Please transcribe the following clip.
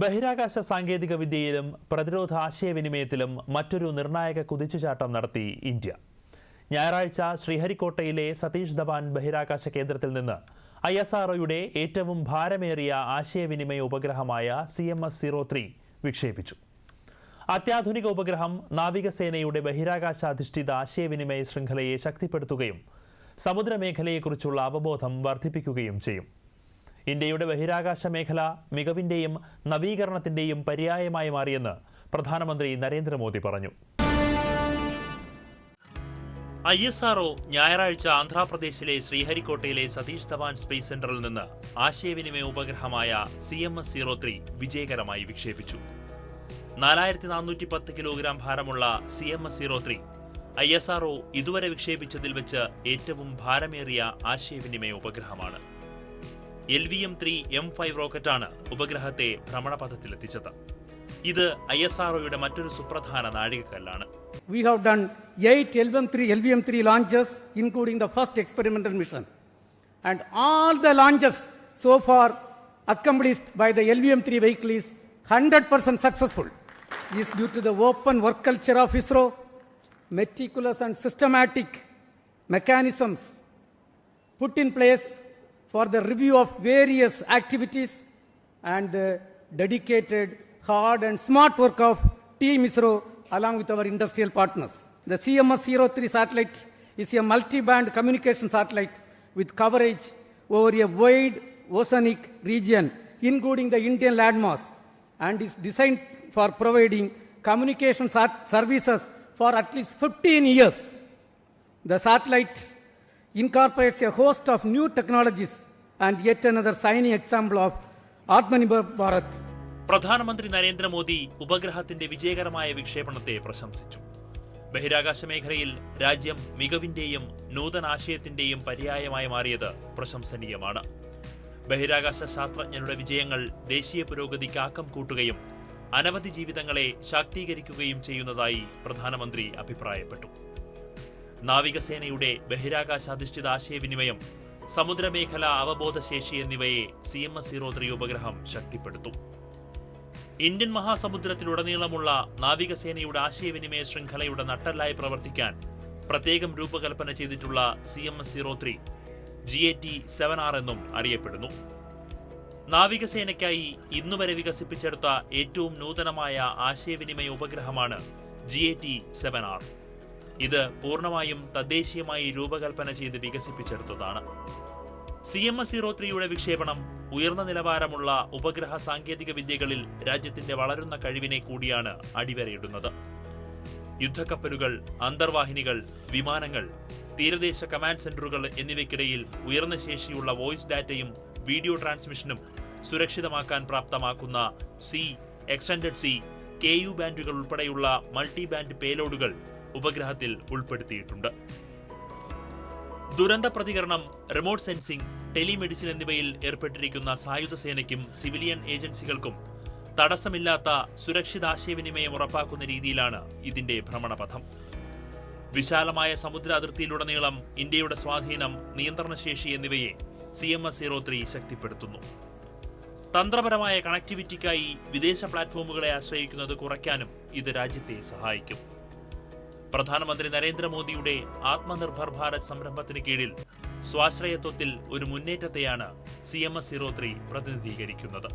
ബഹിരാകാശ സാങ്കേതിക വിദ്യയിലും പ്രതിരോധ ആശയവിനിമയത്തിലും മറ്റൊരു നിർണായക കുതിച്ചുചാട്ടം നടത്തി ഇന്ത്യ. ഞായറാഴ്ച ശ്രീഹരിക്കോട്ടയിലെ സതീഷ് ധവാൻ ബഹിരാകാശ കേന്ദ്രത്തിൽ നിന്ന് ഐ എസ് ഏറ്റവും ഭാരമേറിയ ആശയവിനിമയ ഉപഗ്രഹമായ C M S zero three വിക്ഷേപിച്ചു. അത്യാധുനിക ഉപഗ്രഹം നാവികസേനയുടെ ബഹിരാകാശാധിഷ്ഠിത ആശയവിനിമയ ശൃംഖലയെ ശക്തിപ്പെടുത്തുകയും സമുദ്രമേഖലയെക്കുറിച്ചുള്ള അവബോധം വർദ്ധിപ്പിക്കുകയും ചെയ്യും. ഇന്ത്യയുടെ ബഹിരാകാശ മേഖല മികവിന്റെയും നവീകരണത്തിന്റെയും പര്യായമായി മാറിയെന്ന് പ്രധാനമന്ത്രി നരേന്ദ്രമോദി പറഞ്ഞു. ഐ എസ് ആർഒ ഞായറാഴ്ച ആന്ധ്രാപ്രദേശിലെ ശ്രീഹരിക്കോട്ടയിലെ സതീഷ് ധവാൻ സ്പേസ് സെന്ററിൽ നിന്ന് ആശയവിനിമയ ഉപഗ്രഹമായ C M S zero three വിജയകരമായി വിക്ഷേപിച്ചു. നാലായിരത്തി നാനൂറ്റി പത്ത് കിലോഗ്രാം ഭാരമുള്ള C M S zero three I S R O ഇതുവരെ വിക്ഷേപിച്ചതിൽ വെച്ച് ഏറ്റവും ഭാരമേറിയ ആശയവിനിമയ ഉപഗ്രഹമാണ്. L V M three M five റോക്കറ്റാണ് ഉപഗ്രഹത്തെ ഭ്രമണപഥത്തിലെത്തിച്ചത് ഇത് ഐ എസ് ആർഒയുടെ മറ്റൊരു സുപ്രധാന നാഴികക്കല്ലാണ് We have done eight LVM3, LVM3 launches, including the first experimental mission. And all the launches so far accomplished by the LVM3 vehicle is 100% successful. This due to the open work culture of ISRO, meticulous and systematic mechanisms put in place for the review of various activities and the dedicated, hard and smart work of Team ISRO along with our industrial partners. The CMS-03 satellite is a multi-band communication satellite with coverage over a wide oceanic region, including the Indian landmass, and is designed for providing communication services for at least 15 years. The satellite incorporates a host of new technologies and yet another shining example of Atmanirbhar Bharat. പ്രധാനമന്ത്രി നരേന്ദ്രമോദി ഉപഗ്രഹത്തിന്റെ വിജയകരമായ വിക്ഷേപണത്തെ പ്രശംസിച്ചു. ബഹിരാകാശ മേഖലയിൽ രാജ്യം മികവിന്റെയും നൂതനാശയത്തിന്റെയും പര്യായമായി മാറിയത് പ്രശംസനീയമാണ്. ബഹിരാകാശ ശാസ്ത്രജ്ഞരുടെ വിജയങ്ങൾ ദേശീയ പുരോഗതിക്ക് ആക്കം കൂട്ടുകയും അനവധി ജീവിതങ്ങളെ ശാക്തീകരിക്കുകയും ചെയ്യുന്നതായി പ്രധാനമന്ത്രി അഭിപ്രായപ്പെട്ടു. നാവികസേനയുടെ ബഹിരാകാശാധിഷ്ഠിത ആശയവിനിമയം സമുദ്രമേഖല അവബോധശേഷി എന്നിവയെ C M S zero three ഉപഗ്രഹം ശക്തിപ്പെടുത്തും. ഇന്ത്യൻ മഹാസമുദ്രത്തിലുടനീളമുള്ള നാവികസേനയുടെ ആശയവിനിമയ ശൃംഖലയുടെ നട്ടെല്ലായി പ്രവർത്തിക്കാൻ പ്രത്യേകം രൂപകൽപ്പന ചെയ്തിട്ടുള്ള C M S zero three G A T seven R എന്നും അറിയപ്പെടുന്നു. നാവികസേനയ്ക്കായി ഇന്നുവരെ വികസിപ്പിച്ചെടുത്ത ഏറ്റവും നൂതനമായ ആശയവിനിമയ ഉപഗ്രഹമാണ് G A T seven R. ഇത് പൂർണമായും തദ്ദേശീയമായി രൂപകൽപ്പന ചെയ്ത് വികസിപ്പിച്ചെടുത്തതാണ്. സി എം എസ് സീറോ ത്രീയുടെ വിക്ഷേപണം ഉയർന്ന നിലവാരമുള്ള ഉപഗ്രഹ സാങ്കേതിക വിദ്യകളിൽ രാജ്യത്തിന്റെ വളരുന്ന കഴിവിനെ കൂടിയാണ് അടിവരയിടുന്നത്. യുദ്ധക്കപ്പലുകൾ അന്തർവാഹിനികൾ വിമാനങ്ങൾ തീരദേശ കമാൻഡ് സെന്ററുകൾ എന്നിവയ്ക്കിടയിൽ ഉയർന്ന ശേഷിയുള്ള വോയിസ് ഡാറ്റയും വീഡിയോ ട്രാൻസ്മിഷനും സുരക്ഷിതമാക്കാൻ പ്രാപ്തമാക്കുന്ന C extended C K U ബാൻഡുകൾ ഉൾപ്പെടെയുള്ള മൾട്ടി ബാൻഡ് പേലോഡുകൾ ഉപഗ്രഹത്തിൽ ഉൾപ്പെടുത്തിയിട്ടുണ്ട്. ദുരന്ത പ്രതികരണം റിമോട്ട് സെൻസിംഗ് ടെലിമെഡിസിൻ എന്നിവയിൽ ഏർപ്പെട്ടിരിക്കുന്ന സായുധ സേനയ്ക്കും സിവിലിയൻ ഏജൻസികൾക്കും തടസ്സമില്ലാത്ത സുരക്ഷിത ആശയവിനിമയം ഉറപ്പാക്കുന്ന രീതിയിലാണ് ഇതിന്റെ ഭ്രമണപഥം. വിശാലമായ സമുദ്ര അതിർത്തിയിലുടനീളം ഇന്ത്യയുടെ സ്വാധീനം നിയന്ത്രണശേഷി എന്നിവയെ C M S zero three ശക്തിപ്പെടുത്തുന്നു. തന്ത്രപരമായ കണക്ടിവിറ്റിക്കായി വിദേശ പ്ലാറ്റ്ഫോമുകളെ ആശ്രയിക്കുന്നത് കുറയ്ക്കാനും ഇത് രാജ്യത്തെ സഹായിക്കും. പ്രധാനമന്ത്രി നരേന്ദ്രമോദിയുടെ ആത്മനിർഭർ ഭാരത് സംരംഭത്തിന് കീഴിൽ സ്വാശ്രയത്വത്തിൽ ഒരു മുന്നേറ്റത്തെയാണ് C M S zero three പ്രതിനിധീകരിക്കുന്നത്.